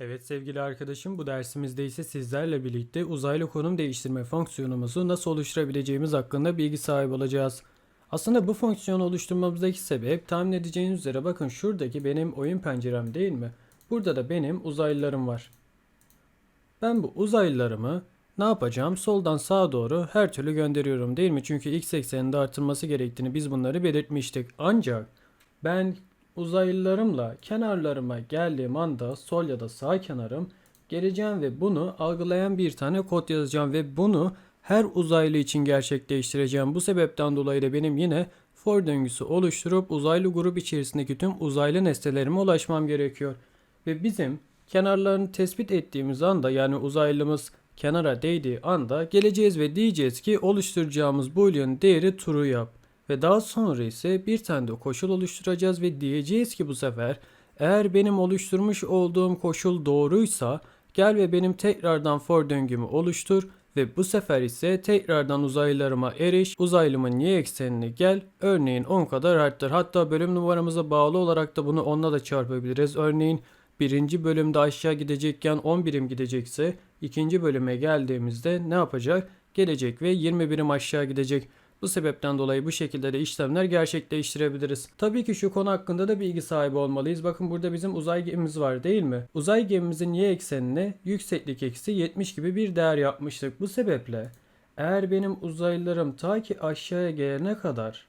Evet sevgili arkadaşım bu dersimizde ise sizlerle birlikte uzaylı konum değiştirme fonksiyonumuzu nasıl oluşturabileceğimiz hakkında bilgi sahibi olacağız. Aslında bu fonksiyonu oluşturmamızdaki sebep tahmin edeceğiniz üzere bakın şuradaki benim oyun pencerem değil mi? Burada da benim uzaylılarım var. Ben bu uzaylılarımı ne yapacağım? Soldan sağa doğru her türlü gönderiyorum değil mi? Çünkü x ekseninde artırılması gerektiğini biz bunları belirtmiştik. Ancak ben uzaylılarımla kenarlarıma geldiğim anda sol ya da sağ kenarım geleceğim ve bunu algılayan bir tane kod yazacağım ve bunu her uzaylı için gerçekleştireceğim. Bu sebepten dolayı da benim yine for döngüsü oluşturup uzaylı grup içerisindeki tüm uzaylı nesnelerime ulaşmam gerekiyor. Ve bizim kenarlarını tespit ettiğimiz anda yani uzaylımız kenara değdiği anda geleceğiz ve diyeceğiz ki oluşturacağımız boolean değeri true yap. Ve daha sonra ise bir tane de koşul oluşturacağız ve diyeceğiz ki bu sefer eğer benim oluşturmuş olduğum koşul doğruysa gel ve benim tekrardan for döngümü oluştur ve bu sefer ise tekrardan uzaylılarıma eriş, uzaylımın y eksenini gel, örneğin 10 kadar arttır. Hatta bölüm numaramıza bağlı olarak da bunu 10'la da çarpabiliriz. Örneğin birinci bölümde aşağı gidecekken 10 birim gidecekse ikinci bölüme geldiğimizde ne yapacak? Gelecek ve 20 birim aşağı gidecek. Bu sebepten dolayı bu şekilde de işlemler gerçekleştirebiliriz. Tabii ki şu konu hakkında da bilgi sahibi olmalıyız. Bakın burada bizim uzay gemimiz var değil mi? Uzay gemimizin y eksenine yükseklik eksi 70 gibi bir değer yapmıştık. Bu sebeple eğer benim uzaylılarım ta ki aşağıya gelene kadar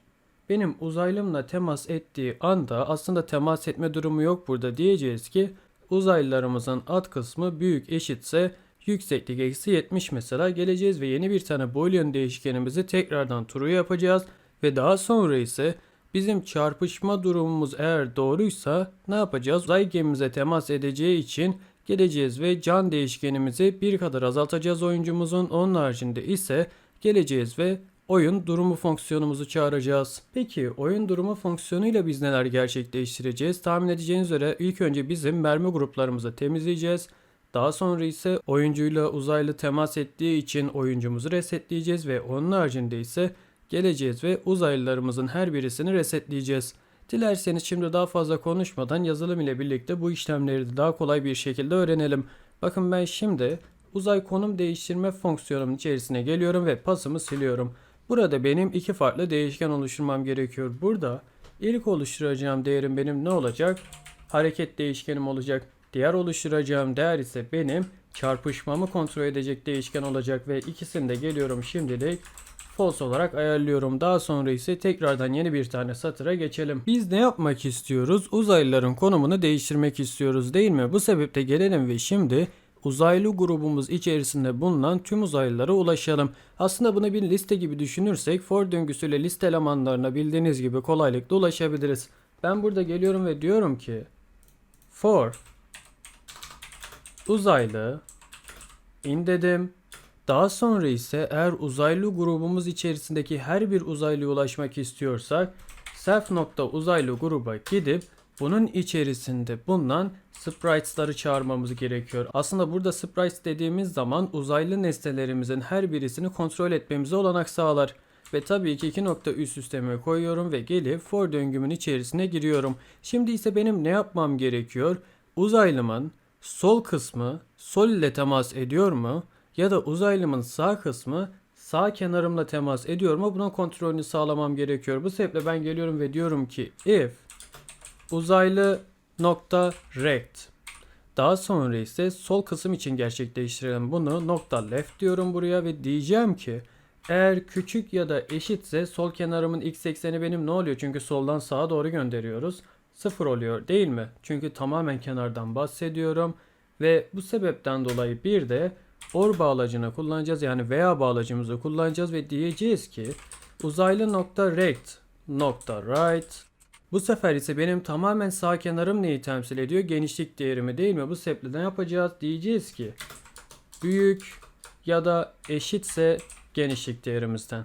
benim uzaylımla temas ettiği anda aslında temas etme durumu yok burada diyeceğiz ki uzaylılarımızın alt kısmı büyük eşitse yükseklik eksi 70 mesela geleceğiz ve yeni bir tane boolean değişkenimizi tekrardan true yapacağız ve daha sonra ise bizim çarpışma durumumuz eğer doğruysa ne yapacağız? Uzay gemimize temas edeceği için geleceğiz ve can değişkenimizi bir kadar azaltacağız oyuncumuzun onun haricinde ise geleceğiz ve oyun durumu fonksiyonumuzu çağıracağız. Peki oyun durumu fonksiyonuyla biz neler gerçekleştireceğiz? Tahmin edeceğiniz üzere ilk önce bizim mermi gruplarımızı temizleyeceğiz. Daha sonra ise oyuncuyla uzaylı temas ettiği için oyuncumuzu resetleyeceğiz ve onun haricinde ise geleceğiz ve uzaylılarımızın her birisini resetleyeceğiz. Dilerseniz şimdi daha fazla konuşmadan yazılım ile birlikte bu işlemleri daha kolay bir şekilde öğrenelim. Bakın ben şimdi uzay konum değiştirme fonksiyonumun içerisine geliyorum ve pasımı siliyorum. Burada benim iki farklı değişken oluşturmam gerekiyor. Burada ilk oluşturacağım değerim benim ne olacak? Hareket değişkenim olacak. Diğer oluşturacağım değer ise benim çarpışmamı kontrol edecek değişken olacak ve ikisini de geliyorum şimdilik false olarak ayarlıyorum. Daha sonra ise tekrardan yeni bir tane satıra geçelim. Biz ne yapmak istiyoruz? Uzaylıların konumunu değiştirmek istiyoruz değil mi? Bu sebeple gelelim ve şimdi uzaylı grubumuz içerisinde bulunan tüm uzaylılara ulaşalım. Aslında bunu bir liste gibi düşünürsek for döngüsüyle liste elemanlarına bildiğiniz gibi kolaylıkla ulaşabiliriz. Ben burada geliyorum ve diyorum ki for uzaylı in dedim. Daha sonra ise eğer uzaylı grubumuz içerisindeki her bir uzaylıya ulaşmak istiyorsak self nokta uzaylı gruba gidip bunun içerisinde bulunan sprites'ları çağırmamız gerekiyor. Aslında burada sprites dediğimiz zaman uzaylı nesnelerimizin her birisini kontrol etmemize olanak sağlar. Ve tabii ki iki nokta üst üsteme koyuyorum ve gelip for döngümün içerisine giriyorum. Şimdi ise benim ne yapmam gerekiyor? Uzaylımın sol kısmı sol ile temas ediyor mu? Ya da uzaylımın sağ kısmı sağ kenarımla temas ediyor mu? Bunun kontrolünü sağlamam gerekiyor. Bu sebeple ben geliyorum ve diyorum ki if uzaylı nokta rect daha sonra ise sol kısım için gerçekleştirelim bunu nokta left diyorum buraya ve diyeceğim ki eğer küçük ya da eşitse sol kenarımın x ekseni benim ne oluyor? Çünkü soldan sağa doğru gönderiyoruz. Sıfır oluyor değil mi? Çünkü tamamen kenardan bahsediyorum. Ve bu sebepten dolayı bir de or bağlacını kullanacağız. Yani veya bağlacımızı kullanacağız ve diyeceğiz ki uzaylı nokta rect nokta right bu sefer ise benim tamamen sağ kenarım neyi temsil ediyor? Genişlik değerimi değil mi? Bu sebeple yapacağız? Diyeceğiz ki büyük ya da eşitse genişlik değerimizden.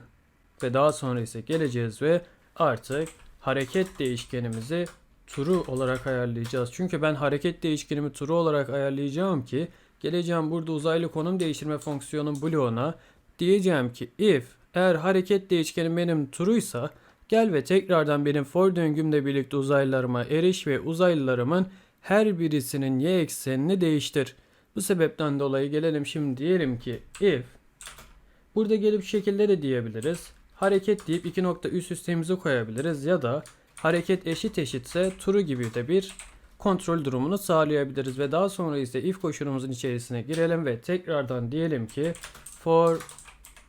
Ve daha sonra ise geleceğiz ve artık hareket değişkenimizi turu olarak ayarlayacağız. Çünkü ben hareket değişkenimi turu olarak ayarlayacağım ki geleceğim burada uzaylı konum değiştirme fonksiyonun bloğuna diyeceğim ki if eğer hareket değişkenim benim turuysa Gel ve tekrardan benim for döngümle birlikte uzaylılarıma eriş ve uzaylılarımın her birisinin y eksenini değiştir. Bu sebepten dolayı gelelim şimdi diyelim ki if burada gelip şekilde de diyebiliriz. Hareket deyip iki nokta üst üstemize koyabiliriz ya da hareket eşit eşitse true gibi de bir kontrol durumunu sağlayabiliriz ve daha sonra ise if koşulumuzun içerisine girelim ve tekrardan diyelim ki for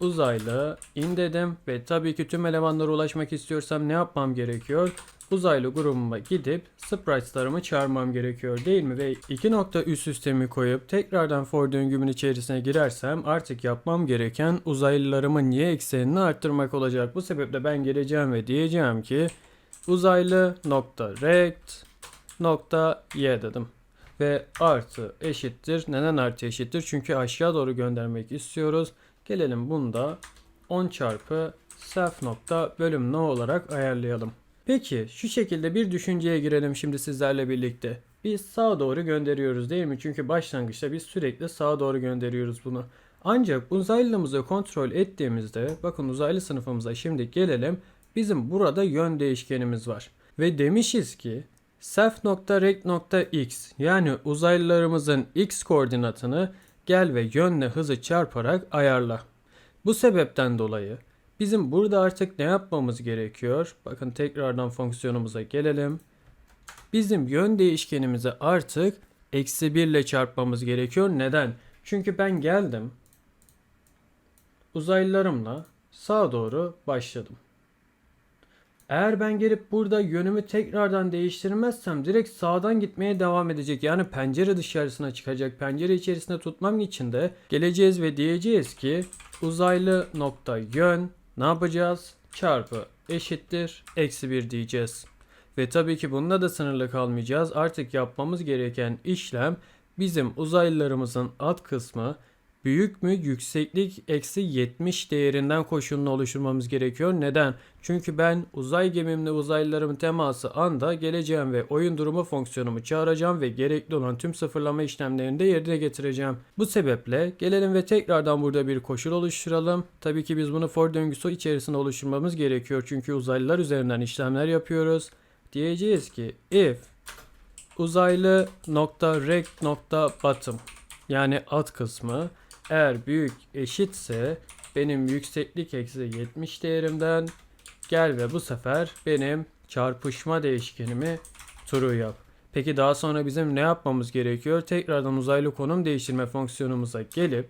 uzaylı in dedim ve tabii ki tüm elemanlara ulaşmak istiyorsam ne yapmam gerekiyor? Uzaylı grubuma gidip sprites'larımı çağırmam gerekiyor değil mi? Ve iki nokta üst üste mi koyup tekrardan for döngümün içerisine girersem artık yapmam gereken uzaylılarımın y eksenini arttırmak olacak. Bu sebeple ben geleceğim ve diyeceğim ki uzaylı nokta rect nokta y dedim. Ve artı eşittir. Neden artı eşittir? Çünkü aşağı doğru göndermek istiyoruz. Gelelim bunda 10 çarpı self nokta bölüm ne olarak ayarlayalım. Peki şu şekilde bir düşünceye girelim şimdi sizlerle birlikte. Biz sağa doğru gönderiyoruz değil mi? Çünkü başlangıçta biz sürekli sağa doğru gönderiyoruz bunu. Ancak uzaylımızı kontrol ettiğimizde bakın uzaylı sınıfımıza şimdi gelelim. Bizim burada yön değişkenimiz var. Ve demişiz ki self.rect.x yani uzaylılarımızın x koordinatını gel ve yönle hızı çarparak ayarla. Bu sebepten dolayı bizim burada artık ne yapmamız gerekiyor? Bakın tekrardan fonksiyonumuza gelelim. Bizim yön değişkenimizi artık eksi 1 ile çarpmamız gerekiyor. Neden? Çünkü ben geldim. Uzaylılarımla sağa doğru başladım. Eğer ben gelip burada yönümü tekrardan değiştirmezsem direkt sağdan gitmeye devam edecek. Yani pencere dışarısına çıkacak. Pencere içerisinde tutmam için de geleceğiz ve diyeceğiz ki uzaylı nokta yön ne yapacağız? Çarpı eşittir eksi 1 diyeceğiz. Ve tabii ki bununla da sınırlı kalmayacağız. Artık yapmamız gereken işlem bizim uzaylılarımızın alt kısmı büyük mü yükseklik eksi 70 değerinden koşulunu oluşturmamız gerekiyor. Neden? Çünkü ben uzay gemimle uzaylılarımın teması anda geleceğim ve oyun durumu fonksiyonumu çağıracağım ve gerekli olan tüm sıfırlama işlemlerini de yerine getireceğim. Bu sebeple gelelim ve tekrardan burada bir koşul oluşturalım. Tabii ki biz bunu for döngüsü içerisinde oluşturmamız gerekiyor. Çünkü uzaylılar üzerinden işlemler yapıyoruz. Diyeceğiz ki if uzaylı nokta rect nokta bottom yani alt kısmı eğer büyük eşitse benim yükseklik eksi 70 değerimden gel ve bu sefer benim çarpışma değişkenimi true yap. Peki daha sonra bizim ne yapmamız gerekiyor? Tekrardan uzaylı konum değiştirme fonksiyonumuza gelip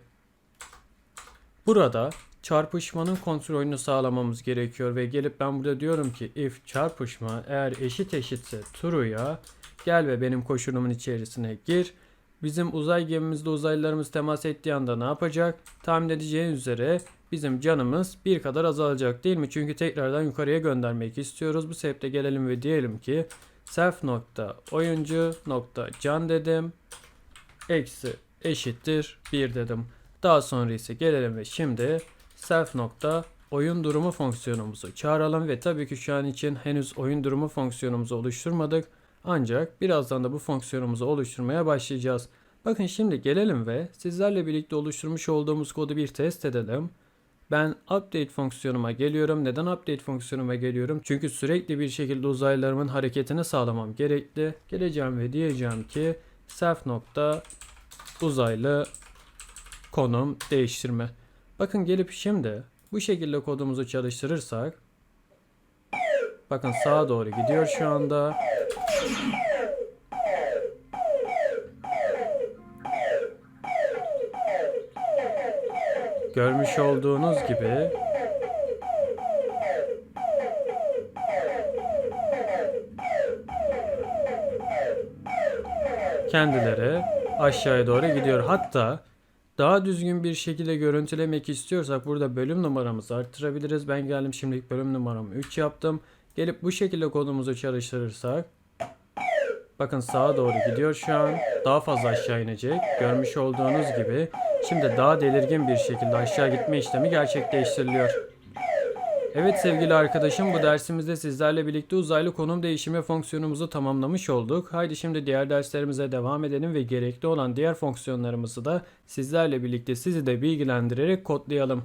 burada çarpışmanın kontrolünü sağlamamız gerekiyor ve gelip ben burada diyorum ki if çarpışma eğer eşit eşitse true'ya gel ve benim koşulumun içerisine gir. Bizim uzay gemimizde uzaylılarımız temas ettiği anda ne yapacak? Tahmin edeceğiniz üzere bizim canımız bir kadar azalacak değil mi? Çünkü tekrardan yukarıya göndermek istiyoruz. Bu sebeple gelelim ve diyelim ki self nokta oyuncu nokta can dedim. Eksi eşittir 1 dedim. Daha sonra ise gelelim ve şimdi self nokta oyun durumu fonksiyonumuzu çağıralım ve tabii ki şu an için henüz oyun durumu fonksiyonumuzu oluşturmadık. Ancak birazdan da bu fonksiyonumuzu oluşturmaya başlayacağız. Bakın şimdi gelelim ve sizlerle birlikte oluşturmuş olduğumuz kodu bir test edelim. Ben update fonksiyonuma geliyorum. Neden update fonksiyonuma geliyorum? Çünkü sürekli bir şekilde uzaylılarımın hareketini sağlamam gerekli. Geleceğim ve diyeceğim ki self nokta uzaylı konum değiştirme. Bakın gelip şimdi bu şekilde kodumuzu çalıştırırsak bakın sağa doğru gidiyor şu anda. Görmüş olduğunuz gibi kendileri aşağıya doğru gidiyor. Hatta daha düzgün bir şekilde görüntülemek istiyorsak burada bölüm numaramızı arttırabiliriz. Ben geldim şimdilik bölüm numaramı 3 yaptım. Gelip bu şekilde kodumuzu çalıştırırsak bakın sağa doğru gidiyor şu an. Daha fazla aşağı inecek. Görmüş olduğunuz gibi şimdi daha belirgin bir şekilde aşağı gitme işlemi gerçekleştiriliyor. Evet sevgili arkadaşım bu dersimizde sizlerle birlikte uzaylı konum değişimi fonksiyonumuzu tamamlamış olduk. Haydi şimdi diğer derslerimize devam edelim ve gerekli olan diğer fonksiyonlarımızı da sizlerle birlikte sizi de bilgilendirerek kodlayalım.